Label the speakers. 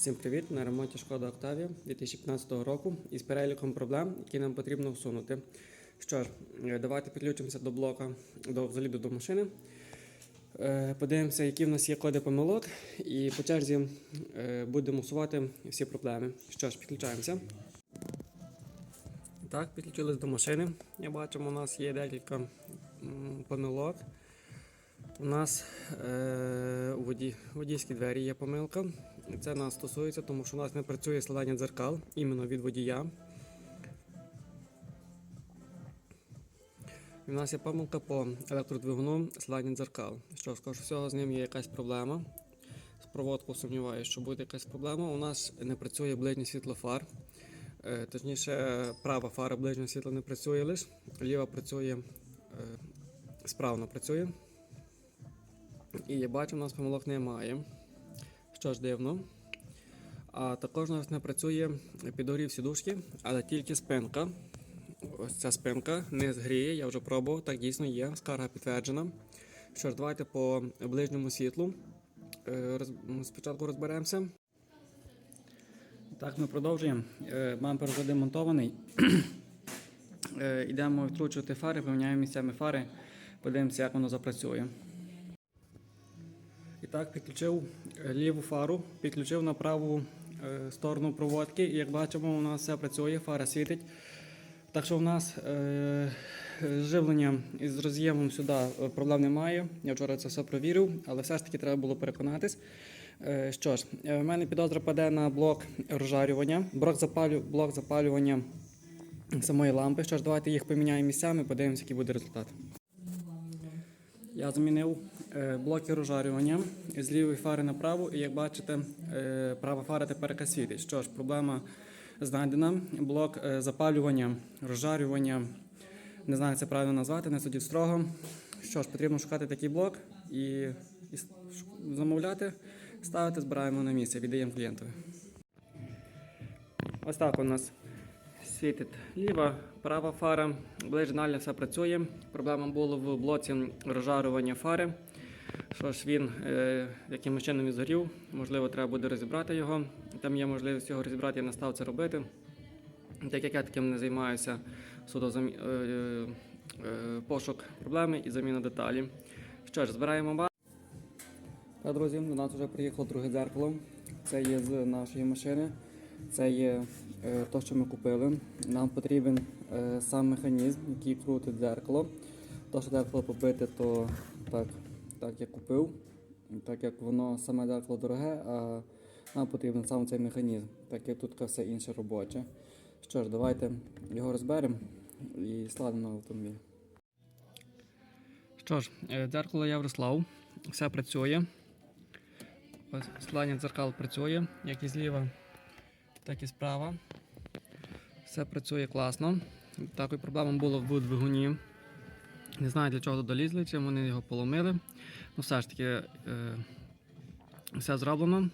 Speaker 1: Всім привіт! На ремонті шкода Октавія 2015 року із переліком проблем, які нам потрібно усунути. Що ж, е, давайте підключимося до блока до взагалі до машини. Е, Подивимося, які в нас є коди помилок, і по черзі е, будемо усувати всі проблеми. Що ж, підключаємося. Так, підключились до машини. Як бачимо, у нас є декілька помилок. У нас е, у воді, водійській двері є помилка. Це нас стосується, тому що у нас не працює складання дзеркал іменно від водія. У нас є помилка по електродвигуну складання дзеркал. Що скажу всього, з ним є якась проблема. З проводку сумніваюся, що буде якась проблема. У нас не працює ближнє світло фар. Е, Точніше, права фара ближнього світла не працює лише, ліва працює е, справно працює. І я бачу, у нас помилок немає. Що ж дивно. А також у нас не працює підогрів сідушки, але тільки спинка. Ось ця спинка не згріє, я вже пробував, так дійсно є, скарга підтверджена. Що ж, давайте по ближньому світлу. Е, Спочатку розберемося.
Speaker 2: Так, ми продовжуємо. Е, Бампер вже демонтований. Е, Йдемо відкручувати фари, поміняємо місцями фари, подивимося, як воно запрацює.
Speaker 1: Так, підключив е, ліву фару, підключив на праву е, сторону проводки. І як бачимо, у нас все працює, фара світить. Так що у нас е, живлення із роз'ємом сюди е, проблем немає. Я вчора це все провірив, але все ж таки треба було переконатись. Е, що ж, в мене підозра паде на блок розжарювання, блок, запалю, блок запалювання самої лампи. Що ж, давайте їх поміняємо місцями, подивимося, який буде результат. Я змінив е, блоки розжарювання з лівої фари на праву, і як бачите, е, права фара тепер світить. Що ж, проблема знайдена. Блок е, запалювання, розжарювання, не знаю, це правильно назвати, не судіть строго. Що ж, потрібно шукати такий блок і, і замовляти, ставити, збираємо на місце, віддаємо клієнтові. Ось так у нас світить ліва, права фара, далі все працює. Проблема була в блоці розжарювання фари. Що ж він е, якимось чином і згорів, можливо, треба буде розібрати його. Там є можливість його розібрати, я не став це робити. Так як я таким не займаюся, суто замі... е, е, е, пошук проблеми і заміна деталі. Що ж, збираємо базу. Так, друзі, до нас вже приїхало друге дзеркало. Це є з нашої машини. Це є е, те, що ми купили. Нам потрібен е, сам механізм, який крутить дзеркало. То, що дзеркало побите, то так, так я купив, так як воно саме дзеркало дороге, а нам потрібен сам цей механізм, так як тут все інше робоче. Що ж, давайте його розберемо і складемо автомобіль. Що ж, е, дзеркало я врослав, все працює. Ось дзеркал працює, як і зліва, так і справа. Все працює класно. Такою проблема була в двигуні. Не знаю для чого долізли, чим вони його поломили. Ну, все ж таки, е, все зроблено.